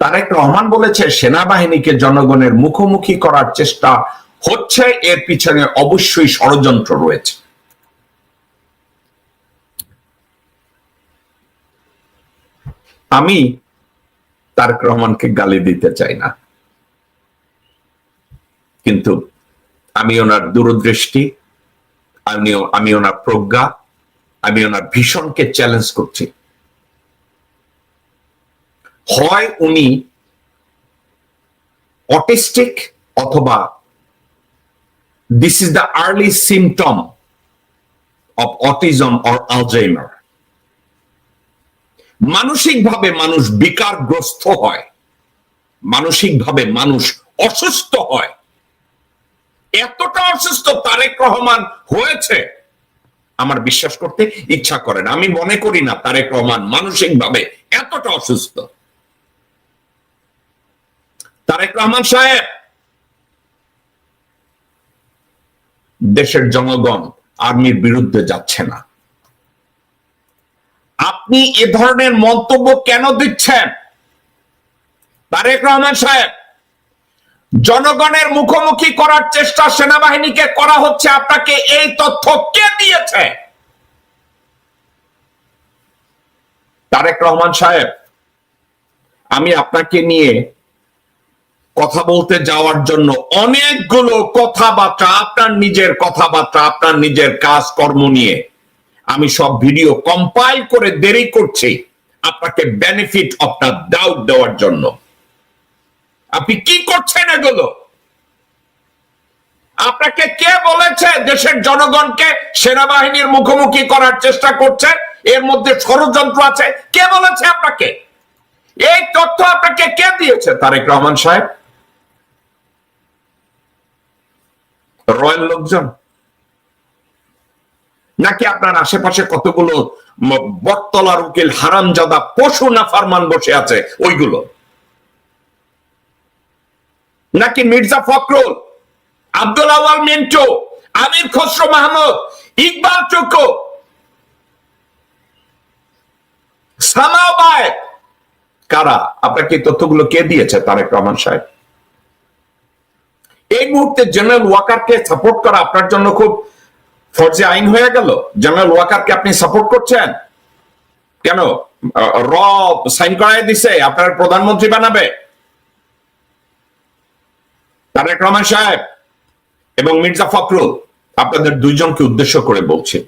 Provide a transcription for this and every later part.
তারেক রহমান বলেছে, সেনাবাহিনীকে জনগণের মুখোমুখি করার চেষ্টা হচ্ছে, এর পিছনে অবশ্যই ষড়যন্ত্র রয়েছে। আমি তারেক রহমানকে গালি দিতে চাই না। কিন্তু আমি ওনার দূরদৃষ্টি আমি ওনার প্রজ্ঞা, আমি ওনার ভীষণকে চ্যালেঞ্জ করছি। হয় উনি অটিস্টিক অথবা this is the early symptom of autism or Alzheimer মানসিকভাবে মানুষ বিকারগ্রস্ত হয়, মানসিকভাবে মানুষ অসুস্থ হয়। এতটা অসুস্থ তারেক রহমান হয়েছে, আমার বিশ্বাস করতে ইচ্ছা করে না। আমি মনে করি না তারেক রহমান মানসিকভাবে এতটা অসুস্থ। তারেক রহমান সাহেব। দেশের জনগণ আর্মির বিরুদ্ধে যাচ্ছে না। আপনি এ ধরনের মন্তব্য কেন দিচ্ছেন? তারেক রহমান সাহেব, জনগণের মুখোমুখি করার চেষ্টা সেনাবাহিনীকে করা হচ্ছে, আপনাকে এই তথ্য কে দিয়েছে? তারেক রহমান সাহেব, আমি আপনাকে নিয়ে কথা বলতে যাওয়ার জন্য অনেকগুলো কথাবার্তা আপনার নিজের কথাবার্তা, আপনার নিজের কাজ কর্ম নিয়ে। আমি সব ভিডিও কম্পাইল করে দেরি করছি আপনাকে বেনিফিট দ্য ডাউট দেওয়ার জন্য। আপনি কি করছেন এগুলো? আপনাকে কে বলেছে দেশের জনগণকে সেনাবাহিনীর মুখোমুখি করার চেষ্টা করছে? এর মধ্যে ষড়যন্ত্র আছে। কে বলেছে আপনাকে? এই তথ্য আপনাকে কে দিয়েছে? তারেক রহমান সাহেব? রয়্যাল লোকজন? নাকি আপনার আশেপাশে কতগুলো বটতলার উকিল হারামজাদা পশু না ফারমান বসে আছে? ওইগুলো। নাকি মির্জা ফখরুল, আব্দুল আওয়াল মিন্টু, আমির খসরু মাহমুদ, ইকবাল চুকু, সামাও বায়েক কারা? আপনাকে তথ্যগুলো কে দিয়েছে? তারেক রহমান সাহেব। এই মুহূর্তে জেনারেল ওয়াকারকে সাপোর্ট করা আপনার জন্য খুব ফর্জে আইন হয়ে গেল। জেনারেল ওয়াকারকে আপনি সাপোর্ট করছেন? কেন? র সাইন করাই দিছে, আপনার প্রধানমন্ত্রী বানাবে। তারেক রহমান সাহেব এবং মির্জা ফখরুল আপনাদের দুইজনকে উদ্দেশ্য করে বলছে।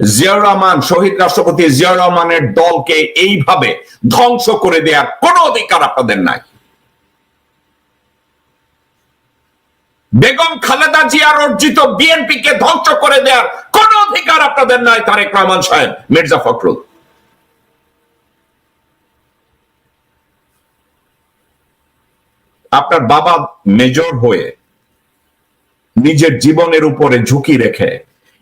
জিয়াউর রহমান, শহীদ রাষ্ট্রপতি জিয়াউর রহমানের দলকে এইভাবে ধ্বংস করে দেওয়ার কোনো অধিকার আপনাদের নাই। বেগম খালেদা জিয়ার অর্জিত বিএনপি কে ধ্বংস করে দেওয়ার কোন অধিকার আপনাদের নাই, তারেক রহমান সাহেব, মির্জা ফখরুল। আপনার বাবা মেজর হয়ে নিজের জীবনের উপরে ঝুঁকি রেখে,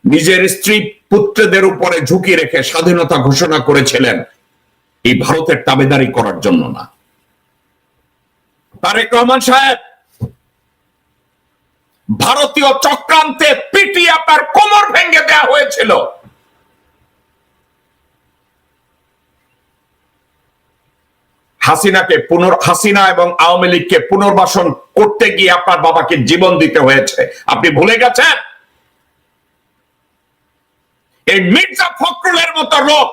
নিজের স্ত্রী পুত্রদের উপরে ঝুঁকি রেখে স্বাধীনতা ঘোষণা করেছিলেন, এই ভারতের তাবেদারি করার জন্য না। তারেক রহমান সাহেব ভারতীয় চক্রান্তে পিটিয়ে আপনার কোমর ভেঙে দেওয়া হয়েছিল। হাসিনাকে পুনর, হাসিনা এবং আওয়ামী লীগকে পুনর্বাসন করতে গিয়ে আপনার বাবাকে জীবন দিতে হয়েছে। আপনি ভুলে গেছেন? এই মির্জা ফখরুলের মতো লোক,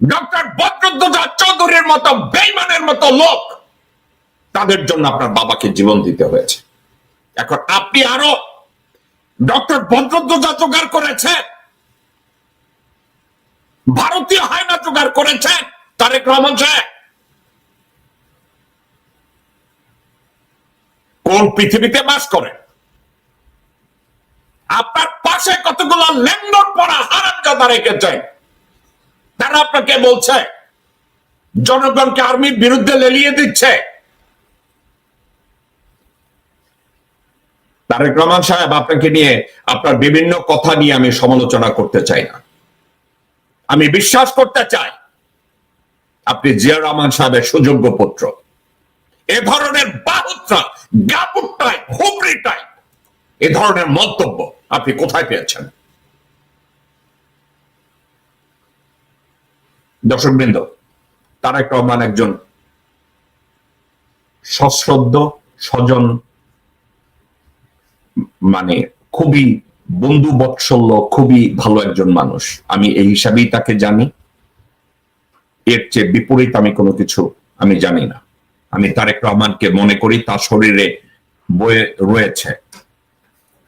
ডক্টর বদরুদ্দোজা চৌধুরীর মতো বেইমানের মতো লোক, তাদের জন্য আপনার বাবাকে জীবন দিতে হয়েছে। এখন আপনি আরও ডক্টর বদরুদ্দোজা জোগাড় করেছেন, ভারতীয় হায়না জোগাড় করেছেন, তারেক রহমান সাহেব। কোন পৃথিবীতে বাস করে? আপনার পাশে কতগুলো ল্যান্ডর পড়া হারামজাদা রেখেছেন তারা আপনাকে বলছে, জনগণকে আর্মির বিরুদ্ধে লেলিয়ে দিচ্ছে। তারেক রহমান সাহেব, আপনাকে নিয়ে আপনার বিভিন্ন কথা নিয়ে আমি সমালোচনা করতে চাই না। আমি বিশ্বাস করতে চাই আপনি জিয়া রহমান সাহেবের সুযোগ্য পুত্র। এ ধরনের বাহুত্রা গাপুটাই হুবড়িটাই এ ধরনের মন্তব্য আপনি কোথায় পেয়েছেন? দর্শকবৃন্দ, তারেক রহমান একজন সশ্রদ্ধ স্বজন মানে খুবই বন্ধু বৎসল্য খুবই ভালো একজন মানুষ। আমি এই হিসাবেই তাকে জানি। এর চেয়ে বিপরীত আমি কোনো কিছু আমি জানি না। আমি তারেক রহমানকে মনে করি, তার শরীরে বয়ে রয়েছে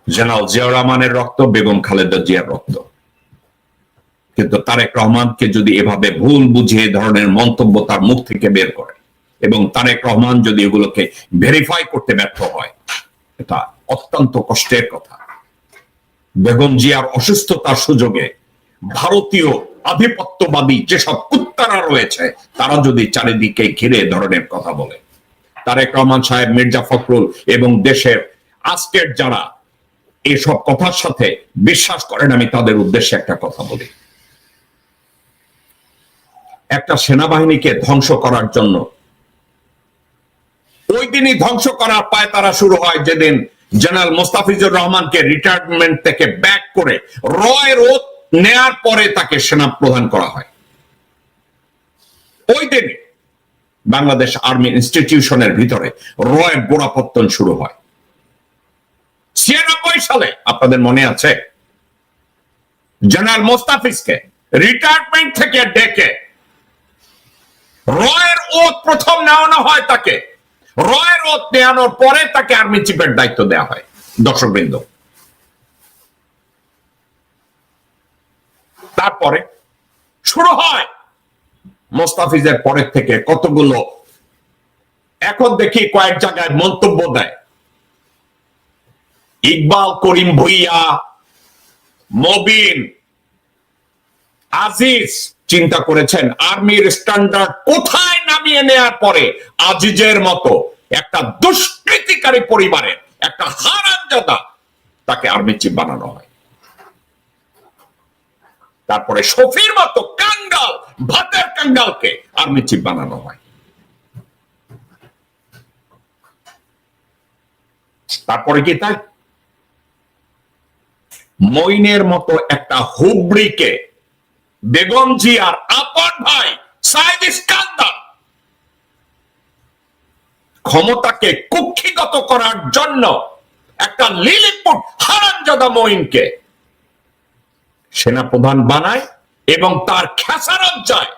জেনারেল জিয়াউর রহমানের রক্ত, বেগম খালেদা জিয়ার রক্ত। কিন্তু তারেক রহমানকে যদি এভাবে ভুল বুঝিয়ে ধরনের মন্তব্য তার মুখ থেকে বের করে এবং তারেক রহমান যদি এগুলোকে ভেরিফাই করতে ব্যর্থ হয়, এটা অত্যন্ত কষ্টের কথা। বেগম জিয়ার অসুস্থতার সুযোগে ভারতীয় আধিপত্যবাদী যেসব কুত্তারা রয়েছে, তারা যদি চারিদিকে ঘিরে ধরনের কথা বলে। তারেক রহমান সাহেব, মির্জা ফখরুল এবং দেশের আজকের যারা এসব কথার সাথে বিশ্বাস করেন, আমি তাদের উদ্দেশ্যে একটা কথা বলি। একটা সেনাবাহিনীকে ধ্বংস করার জন্য, ওই দিনই ধ্বংস করার পায় তারা শুরু হয়, যেদিন জেনারেল মোস্তাফিজুর রহমানকে রিটায়ারমেন্ট থেকে ব্যাক করে রয় রোদ নেয়ার পরে তাকে সেনা প্রদান করা হয়। ওই দিন বাংলাদেশ আর্মি ইনস্টিটিউশনের ভিতরে রয়ের গোড়াপত্তন শুরু হয়। ছিয়ানব্বই সালে, আপনাদের মনে আছে? জেনারেল মোস্তাফিজকে রিটায়ারমেন্ট থেকে ডেকে রয়ের ওত প্রথম নেওয়ানো হয় তাকে। রয়ের ওত নেওয়ানোর পরে তাকে আর্মি চিফের দায়িত্ব দেওয়া হয়। দর্শকবৃন্দ। তারপরে শুরু হয় মোস্তাফিজের পরের থেকে কতগুলো। এখন দেখি কয়েক জায়গায় মন্তব্য দেয়। ইকবাল, করিম ভুইয়া, মবিন, আজিজ চিন্তা করেছেন, আর্মির স্ট্যান্ডার্ড কোথায় নামিয়ে নেয়ার পরে আজিজের মতো একটা দুষ্কৃতিকারী পরিবারের একটা হারামজাদা তাকে আর্মি চিফ বানানো হয়। তারপরে শফির মতো কাঙ্গাল, ভাতের কাঙ্গালকে আর্মি চিফ বানানো হয়। তারপরে কি তাই মইনের মতো একটা হুবড়িকে বেগম জিয়ার আপন ভাই সাইদ ইস্কান্দার ক্ষমতাকে কুক্ষিগত করার জন্য একটা লিলিপুট হারানজাদা মইনকে সেনাপ্রধান বানায় এবং তার খেসারত যায়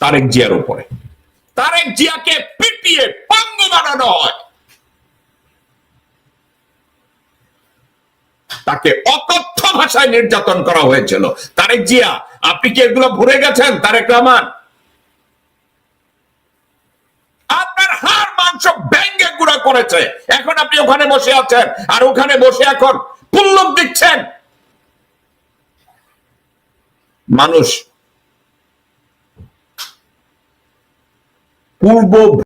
তারেক জিয়ার উপরে। তারেক জিয়াকে পিটিয়ে পাঙ্গু বানানো হয়। তাকে অকথ্য ভাষায় নির্যাতন করা হয়েছিল। তারেক জিয়া, আপনি কি এগুলো ভুলে গেছেন? তারেক রহমান। আপনার হাড়, মাংস ব্যাঙ্গে গুঁড়া করেছে। এখন আপনি ওখানে বসে আছেন, আর ওখানে বসে এখন পুল্লক দিচ্ছেন। মানুষ পূর্ব